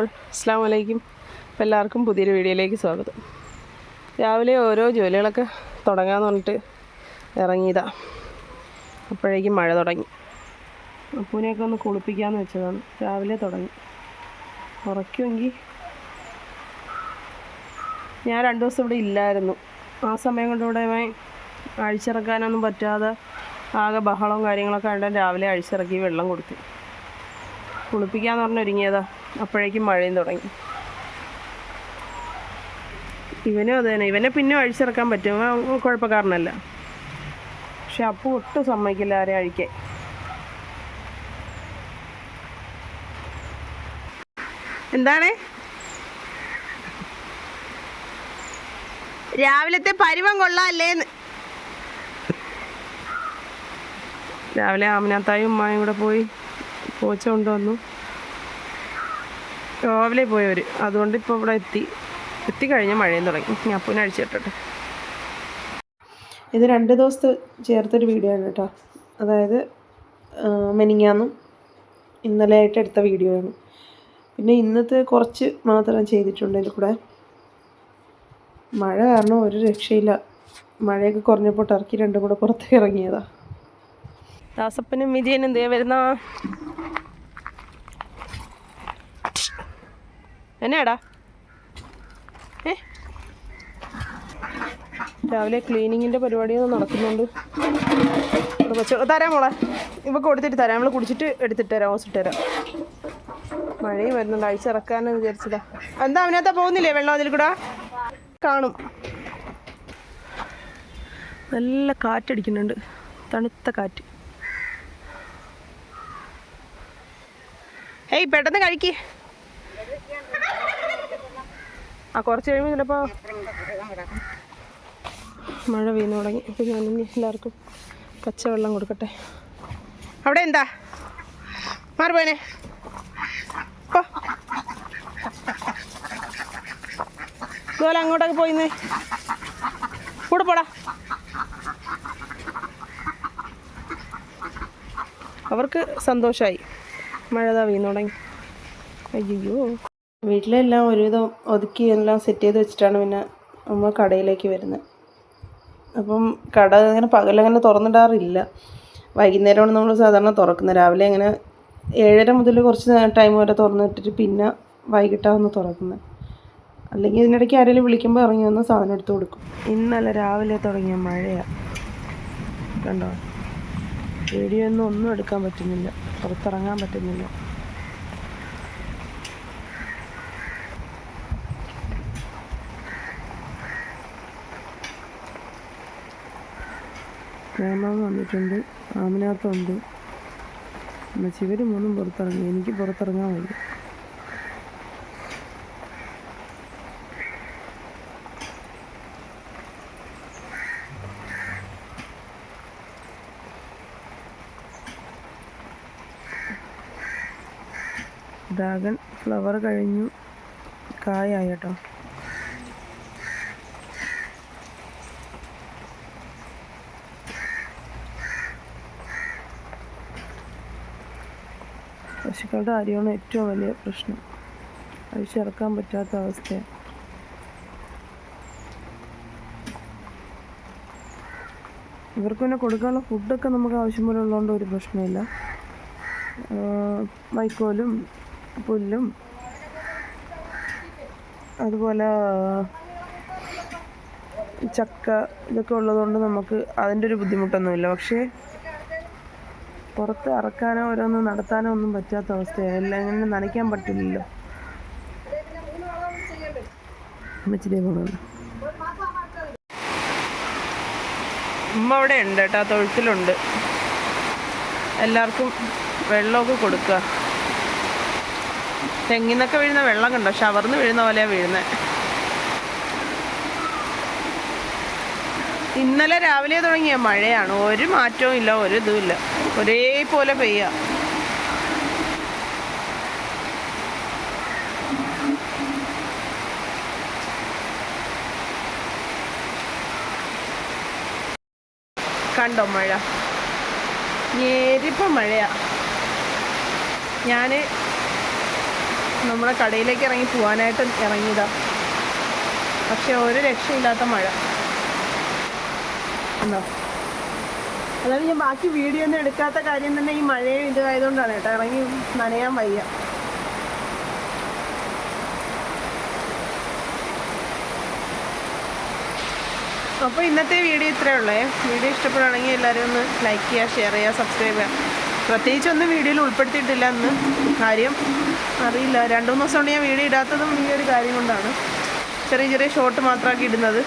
All അസ്സാം വലൈക്കും അപ്പോൾ എല്ലാവർക്കും പുതിയൊരു വീഡിയോയിലേക്ക് സ്വാഗതം. രാവിലെ ഓരോ ജോലികളൊക്കെ തുടങ്ങാന്ന് പറഞ്ഞിട്ട് ഇറങ്ങിയതാ. അപ്പോഴേക്കും മഴ തുടങ്ങി. അപ്പൂനെയൊക്കെ ഒന്ന് കുളിപ്പിക്കാമെന്ന് വെച്ചതാണ്. രാവിലെ തുടങ്ങി. ഉറക്കുമെങ്കിൽ ഞാൻ രണ്ട് ദിവസം ഇവിടെ ഇല്ലായിരുന്നു. ആ സമയം കൊണ്ട് ഇവിടെ അഴിച്ചിറക്കാനൊന്നും പറ്റാതെ ആകെ ബഹളവും കാര്യങ്ങളൊക്കെ ആയിട്ട് രാവിലെ അഴിച്ചിറക്കി വെള്ളം കൊടുത്തു. കുളിപ്പിക്കാന്ന് പറഞ്ഞ് ഒരുങ്ങിയതാ. അപ്പോഴേക്കും മഴയും തുടങ്ങി. ഇവനും അത് തന്നെ. ഇവനെ പിന്നെ അഴിച്ചിറക്കാൻ പറ്റും. കുഴപ്പക്കാരനല്ല. പക്ഷെ അപ്പു ഒട്ടും സമ്മതിക്കില്ല ആരെ അഴിക്കാൻ. എന്താണ്? രാവിലത്തെ പരിവം കൊള്ളാല്ലേന്ന് രാവിലെ ആമനാത്തായും ഉമ്മായും കൂടെ പോയി പോച്ച കൊണ്ടുവന്നു. രാവിലെ പോയവർ അതുകൊണ്ട് ഇപ്പോൾ ഇവിടെ എത്തി. എത്തിക്കഴിഞ്ഞ മഴയും തുടങ്ങി. ഞാൻ അപ്പൂനെ അഴിച്ചിട്ടെ ഇത് രണ്ട് ദിവസത്തെ ചേർത്തൊരു വീഡിയോ ആണ് കേട്ടോ അതായത് മെനിങ്ങാന്നും ഇന്നലെ ആയിട്ട് എടുത്ത വീഡിയോ ആണ്. പിന്നെ ഇന്നത്തെ കുറച്ച് മാത്രം ചെയ്തിട്ടുണ്ട് അതിൽ കൂടെ. മഴ കാരണം ഒരു രക്ഷയില്ല. മഴയൊക്കെ കുറഞ്ഞപ്പോൾ ടർക്കി രണ്ടും കൂടെ പുറത്തേക്ക് ഇറങ്ങിയതാ. ദാസപ്പനും വിജയനും ദേ വരുന്ന? എന്നാടാ? ഏ? രാവിലെ ക്ലീനിങ്ങിന്റെ പരിപാടിയൊന്നും നടക്കുന്നുണ്ട്. തരാം മോളെ. ഇവ കൊടുത്തിട്ട് തരാം. നമ്മൾ കുടിച്ചിട്ട് എടുത്തിട്ട് തരാം ഓസിട്ട് തരാം. മഴയും വരുന്നുണ്ട്. അഴിച്ചിറക്കാന്ന് വിചാരിച്ചതാ. എന്താ അവനകത്താ പോകുന്നില്ലേ വെള്ളം അതിൽ കൂടെ കാണും. നല്ല കാറ്റടിക്കുന്നുണ്ട്. തണുത്ത കാറ്റ്. ഏയ് പെട്ടെന്ന് കഴിക്ക്. ആ കുറച്ച് കഴിയുമ്പോൾ ചിലപ്പോൾ മഴ പെയ്യുന്നു തുടങ്ങി. അപ്പോൾ ഞാൻ ഇനി എല്ലാവർക്കും പച്ചവെള്ളം കൊടുക്കട്ടെ. അവിടെ എന്താ? മാറിപ്പോനെ പോ. ഇതുപോലെ അങ്ങോട്ടൊക്കെ പോയിന്നേ. കൂടെ പോടാ. അവർക്ക് സന്തോഷമായി മഴ താ വീണ് തുടങ്ങി. അയ്യോ. വീട്ടിലെല്ലാം ഒരുവിധം ഒതുക്കി എല്ലാം സെറ്റ് ചെയ്ത് വെച്ചിട്ടാണ് പിന്നെ നമ്മൾ കടയിലേക്ക് വരുന്നത്. അപ്പം കട അങ്ങനെ പകലങ്ങനെ തുറന്നിടാറില്ല. വൈകുന്നേരമാണ് നമ്മൾ സാധാരണ തുറക്കുന്നത്. രാവിലെ അങ്ങനെ ഏഴര മുതൽ കുറച്ച് ടൈം വരെ തുറന്നിട്ടിട്ട് പിന്നെ വൈകിട്ടാണ് തുറക്കുന്നത്. അല്ലെങ്കിൽ ഇതിനിടയ്ക്ക് ആരെങ്കിലും വിളിക്കുമ്പോൾ ഇറങ്ങി വന്ന് സാധനം എടുത്ത് കൊടുക്കും. ഇന്നല്ല രാവിലെ തുടങ്ങിയ മഴയാണ് കണ്ടോ? വീഡിയോ ഒന്നും ഒന്നും എടുക്കാൻ പറ്റുന്നില്ല. പുറത്തിറങ്ങാൻ പറ്റുന്നില്ല. പ്രേമാവ് വന്നിട്ടുണ്ട് ആമിനാത്തുണ്ട്. എന്നുവെച്ചാൽ ഇവർ മൂന്നും പുറത്തിറങ്ങി. എനിക്ക് പുറത്തിറങ്ങാൻ വയ്യ. ഡ്രാഗൺ ഫ്ലവർ കഴിഞ്ഞു. കായായി കേട്ടോ. പശുക്കളുടെ കാര്യമാണ് ഏറ്റവും വലിയ പ്രശ്നം. അഴിച്ചിറക്കാൻ പറ്റാത്ത അവസ്ഥയാണ് ഇവർക്ക് പിന്നെ കൊടുക്കാനുള്ള ഫുഡൊക്കെ നമുക്ക് ആവശ്യം പോലെ ഉള്ളതുകൊണ്ട് ഒരു പ്രശ്നമില്ല. വൈക്കോലും പുല്ലും അതുപോലെ ചക്ക ഇതൊക്കെ ഉള്ളതുകൊണ്ട് നമുക്ക് അതിന്റെ ഒരു ബുദ്ധിമുട്ടൊന്നുമില്ല. പക്ഷേ പുറത്ത് ഇറക്കാനോ ഓരോന്നും നടത്താനോ ഒന്നും പറ്റാത്ത അവസ്ഥയാണ് എല്ലാം ഇങ്ങനെ നനയ്ക്കാൻ പറ്റില്ലല്ലോ. ഉമ്മ അവിടെ ഉണ്ട് കേട്ടോ തൊഴുത്തിലുണ്ട്. എല്ലാവർക്കും വെള്ളമൊക്കെ കൊടുക്കുക. തെങ്ങിന്നൊക്കെ വീഴുന്ന വെള്ളം കണ്ടോ? ഷവർന്ന് വീഴുന്ന പോലെയാണ് വീഴുന്നത് ഇന്നലെ രാവിലെ തുടങ്ങിയ മഴയാണ്. ഒരു മാറ്റവും ഇല്ല ഒരു ഇതുമില്ല ഒരേപോലെ പെയ്യ. കണ്ടോ മഴ? ഞെരിപ്പ മഴയാ. ഞാൻ നമ്മളെ കടയിലേക്ക് ഇറങ്ങി പോകാനായിട്ട് ഇറങ്ങിയതാ. പക്ഷെ ഒരു രക്ഷയില്ലാത്ത മഴ. എന്നോ അതാണ് ഞാൻ ബാക്കി വീഡിയോ ഒന്നും എടുക്കാത്ത കാര്യം തന്നെ ഈ മഴയും ഇതായതുകൊണ്ടാണ് കേട്ടോ. ഇറങ്ങി നനയാൻ വയ്യ. അപ്പോൾ ഇന്നത്തെ വീഡിയോ ഇത്രയേ ഉള്ളേ. വീഡിയോ ഇഷ്ടപ്പെടുകയാണെങ്കിൽ എല്ലാവരും ഒന്ന് ലൈക്ക് ചെയ്യുക ഷെയർ ചെയ്യുക സബ്സ്ക്രൈബ് ചെയ്യുക. പ്രത്യേകിച്ചൊന്നും വീഡിയോയിൽ ഉൾപ്പെടുത്തിയിട്ടില്ല എന്ന് കാര്യം അറിയില്ല. രണ്ട് മൂന്ന് ദിവസം കൊണ്ട് ഞാൻ വീഡിയോ ഇടാത്തതും ഈ ഒരു കാര്യം കൊണ്ടാണ്. ചെറിയ ചെറിയ ഷോട്ട് മാത്രമാക്കി ഇടുന്നത്.